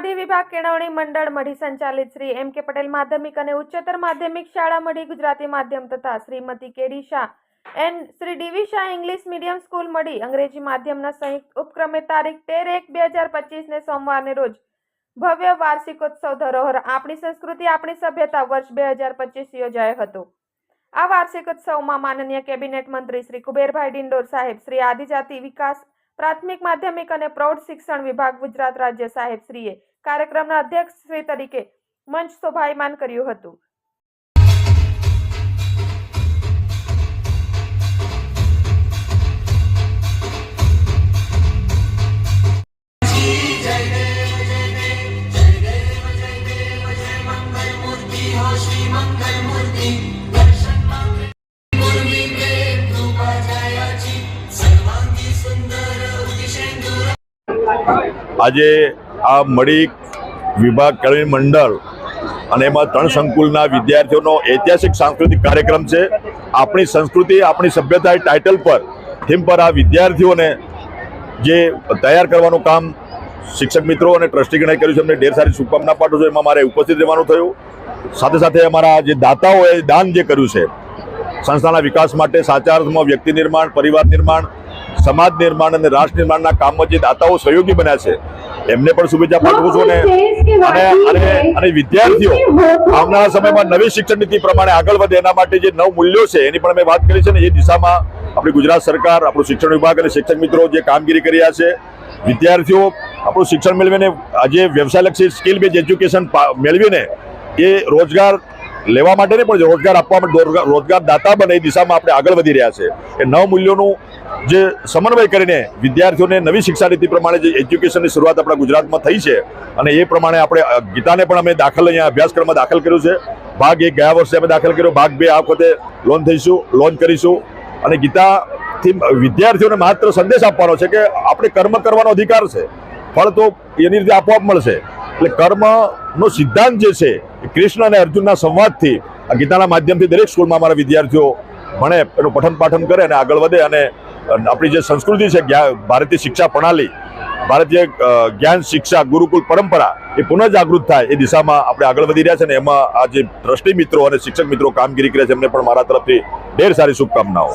મઢી વિભાગ કેળવણી મંડળ મઢી સંચાલિત શ્રી એમ કે પટેલ માધ્યમિક અને ઉચ્ચતર માધ્યમિક શાળા મઢી ગુજરાતી માધ્યમ તથા Shrimati K D Shah and Shri D V Shah English medium school Madhi અંગ્રેજી માધ્યમના સંયુક્ત ઉપક્રમે તારીખ તેર એક બે હજાર પચીસને સોમવારને રોજ ભવ્ય વાર્ષિકોત્સવ ધરોહર આપણી સંસ્કૃતિ, આપણી સભ્યતા વર્ષ બે હજાર પચીસ યોજાયો હતો. આ વાર્ષિકોત્સવમાં માનનીય કેબિનેટ મંત્રી શ્રી કુબેરભાઈ ડિંડોર સાહેબ, શ્રી આદિજાતિ વિકાસ પ્રાથમિક માધ્યમિક અને પ્રૌઢ શિક્ષણ વિભાગ ગુજરાત રાજ્ય સાહેબશ્રીએ કાર્યક્રમના અધ્યક્ષ શ્રી તરીકે મંચ શોભાયમાન કર્યું હતું. આજે આ મળી વિભાગ કેળવણી મંડળ અને એમાં ત્રણ સંકુલના વિદ્યાર્થીઓનો ઐતિહાસિક સાંસ્કૃતિક કાર્યક્રમ છે. આપણી સંસ્કૃતિ, આપણી સભ્યતા એ ટાઇટલ પર થીમ પર આ વિદ્યાર્થીઓને જે તૈયાર કરવાનું કામ શિક્ષક મિત્રો અને ટ્રસ્ટીગણે કર્યું છે એમને ઢેર સારી શુભકામના પાઠવું છું, એમાં મારે ઉપસ્થિત રહેવાનું થયું. સાથે સાથે અમારા જે દાતાઓએ દાન જે કર્યું છે, સંસ્થાના વિકાસ માટે સાચા અર્થમાં વ્યક્તિ નિર્માણ, પરિવાર નિર્માણ સમાજ નિર્માણ અને રાષ્ટ્ર નિર્માણના કામમાં જે દાતાઓ સહયોગી બન્યા છે એમને પણ શુભેચ્છા પાઠવું છું અને અને વિદ્યાર્થીઓ આવનારા સમયમાં નવી શિક્ષણ નીતિ પ્રમાણે આગળ વધે એના માટે જે નવ મૂલ્યો છે એની પણ મેં વાત કરી છે ને એ દિશામાં આપણી ગુજરાત સરકાર આપણું શિક્ષણ વિભાગ અને શિક્ષક મિત્રો જે કામગીરી કરી રહ્યા છે વિદ્યાર્થીઓ આપણું શિક્ષણ મેળવીને આજે વ્યવસાયલક્ષી સ્કિલ બેઝ એજ્યુકેશન મેળવીને એ રોજગાર લેવા માટે નહીં પણ રોજગાર આપવા માટે રોજગાર- રોજગાર બને એ દિશામાં આપણે આગળ વધી રહ્યા છે. એ નવ મૂલ્યોનું જે સમન્વય કરીને વિદ્યાર્થીઓને નવી શિક્ષા નીતિ પ્રમાણે જે એજ્યુકેશનની શરૂઆત આપણા ગુજરાતમાં થઈ છે અને એ પ્રમાણે આપણે ગીતાને પણ અમે દાખલ અહીંયા અભ્યાસક્રમમાં દાખલ કર્યું છે. ભાગ એક ગયા વર્ષે અમે દાખલ કર્યો. ભાગ બે આ વખતે લોન થઈશું, લોન્ચ કરીશું. અને ગીતાથી વિદ્યાર્થીઓને માત્ર સંદેશ આપવાનો છે કે આપણે કર્મ કરવાનો અધિકાર છે. ફળ તો એની રીતે આપોઆપ મળશે. એટલે કર્મનો સિદ્ધાંત જે છે, એ કૃષ્ણ અને અર્જુનના સંવાદથી આ ગીતાના માધ્યમથી દરેક સ્કૂલમાં અમારા વિદ્યાર્થીઓ ભણે, એનું પઠન પાઠન કરે અને આગળ વધે અને આપણી જે સંસ્કૃતિ છે ભારતીય શિક્ષા પ્રણાલી, ભારતીય જ્ઞાન શિક્ષા ગુરુકુલ પરંપરા, એ પુનઃ જાગૃત થાય એ દિશામાં આપણે આગળ વધી રહ્યા છે ને એમાં આ જે દ્રષ્ટિ મિત્રો અને શિક્ષક મિત્રો કામગીરી કરે છે, એમને પણ મારા તરફથી ઢેર સારી શુભકામનાઓ.